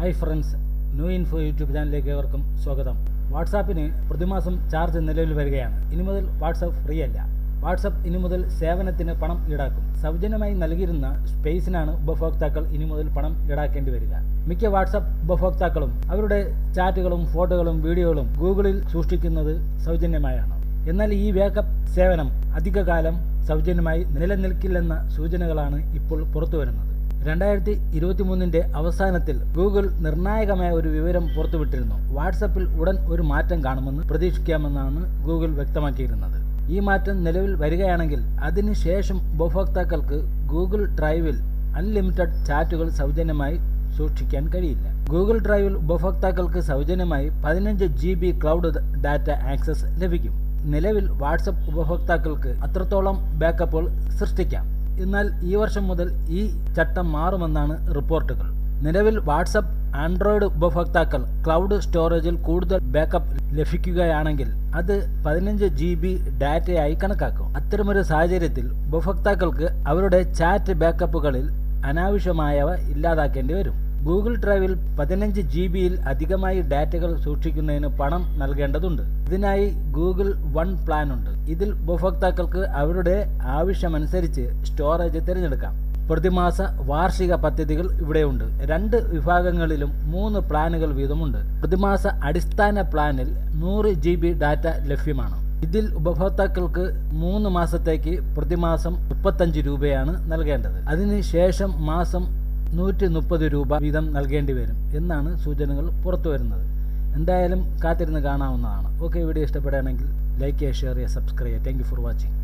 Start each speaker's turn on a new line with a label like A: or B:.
A: Hi friends new info YouTube ചാനലിലേക്ക് ഏവർക്കും സ്വാഗതം. വാട്സാപ്പിന് പ്രതിമാസം ചാർജ് നിലവിൽ വരികയാണ്. ഇനി മുതൽ വാട്സാപ്പ് ഫ്രീ അല്ല. വാട്സപ്പ് ഇനി മുതൽ സേവനത്തിന് പണം ഈടാക്കും. സൗജന്യമായി നൽകിയിരുന്ന സ്പേസിനാണ് ഉപഭോക്താക്കൾ ഇനി മുതൽ പണം ഈടാക്കേണ്ടി വരിക. മിക്ക വാട്സപ്പ് ഉപഭോക്താക്കളും അവരുടെ ചാറ്റുകളും ഫോട്ടോകളും വീഡിയോകളും ഗൂഗിളിൽ സൂക്ഷിക്കുന്നത് സൗജന്യമായാണ്. എന്നാൽ ഈ വേക്കപ്പ് സേവനം അധികകാലം സൗജന്യമായി നിലനിൽക്കില്ലെന്ന സൂചനകളാണ് ഇപ്പോൾ പുറത്തുവരുന്നത്. രണ്ടായിരത്തി ഇരുപത്തി മൂന്നിന്റെ അവസാനത്തിൽ ഗൂഗിൾ നിർണായകമായ ഒരു വിവരം പുറത്തുവിട്ടിരുന്നു. വാട്സപ്പിൽ ഉടൻ ഒരു മാറ്റം കാണുമെന്ന് പ്രതീക്ഷിക്കാമെന്നാണ് ഗൂഗിൾ വ്യക്തമാക്കിയിരുന്നത്. ഈ മാറ്റം നിലവിൽ വരികയാണെങ്കിൽ അതിനുശേഷം ഉപഭോക്താക്കൾക്ക് ഗൂഗിൾ ഡ്രൈവിൽ അൺലിമിറ്റഡ് ചാറ്റുകൾ സൗജന്യമായി സൂക്ഷിക്കാൻ കഴിയില്ല. ഗൂഗിൾ ഡ്രൈവിൽ ഉപഭോക്താക്കൾക്ക് സൗജന്യമായി പതിനഞ്ച് G B cloud data access ലഭിക്കും. നിലവിൽ വാട്സപ്പ് ഉപഭോക്താക്കൾക്ക് അത്രത്തോളം ബാക്കപ്പുകൾ സൃഷ്ടിക്കാം. എന്നാൽ ഈ വർഷം മുതൽ ഈ ചട്ടം മാറുമെന്നാണ് റിപ്പോർട്ടുകൾ. നിലവിൽ വാട്സപ്പ് ആൻഡ്രോയിഡ് ഉപഭോക്താക്കൾ ക്ലൗഡ് സ്റ്റോറേജിൽ കൂടുതൽ ബാക്കപ്പ് ലഭിക്കുകയാണെങ്കിൽ അത് പതിനഞ്ച് ജി ബി ഡാറ്റയായി കണക്കാക്കും. അത്തരമൊരു സാഹചര്യത്തിൽ ഉപഭോക്താക്കൾക്ക് അവരുടെ ചാറ്റ് ബാക്കപ്പുകളിൽ അനാവശ്യമായവ ഇല്ലാതാക്കേണ്ടി വരും. ഗൂഗിൾ ഡ്രൈവിൽ പതിനഞ്ച് ജി ബിയിൽ അധികമായി ഡാറ്റകൾ സൂക്ഷിക്കുന്നതിന് പണം നൽകേണ്ടതുണ്ട്. ഇതിനായി ഗൂഗിൾ വൺ പ്ലാൻ ഉണ്ട്. ഇതിൽ ഉപഭോക്താക്കൾക്ക് അവരുടെ ആവശ്യമനുസരിച്ച് സ്റ്റോറേജ് തിരഞ്ഞെടുക്കാം. പ്രതിമാസ വാർഷിക പദ്ധതികൾ ഇവിടെയുണ്ട്. രണ്ട് വിഭാഗങ്ങളിലും മൂന്ന് പ്ലാനുകൾ വീതമുണ്ട്. പ്രതിമാസ അടിസ്ഥാന പ്ലാനിൽ നൂറ് ജി ബി ഡാറ്റ ലഭ്യമാണ്. ഇതിൽ ഉപഭോക്താക്കൾക്ക് മൂന്ന് മാസത്തേക്ക് പ്രതിമാസം മുപ്പത്തഞ്ച് രൂപയാണ് നൽകേണ്ടത്. അതിനുശേഷം മാസം നൂറ്റി മുപ്പത് രൂപ വീതം നൽകേണ്ടി വരും എന്നാണ് സൂചനകൾ പുറത്തു വരുന്നത്. എന്തായാലും കാത്തിരുന്ന് കാണാവുന്നതാണ്. ഓക്കെ വീഡിയോ ഇഷ്ടപ്പെടുകയാണെങ്കിൽ ലൈക്ക് ചെയ്യുക ഷെയർ ചെയ്യുക സബ്സ്ക്രൈബ് ചെയ്യുക. Thank for watching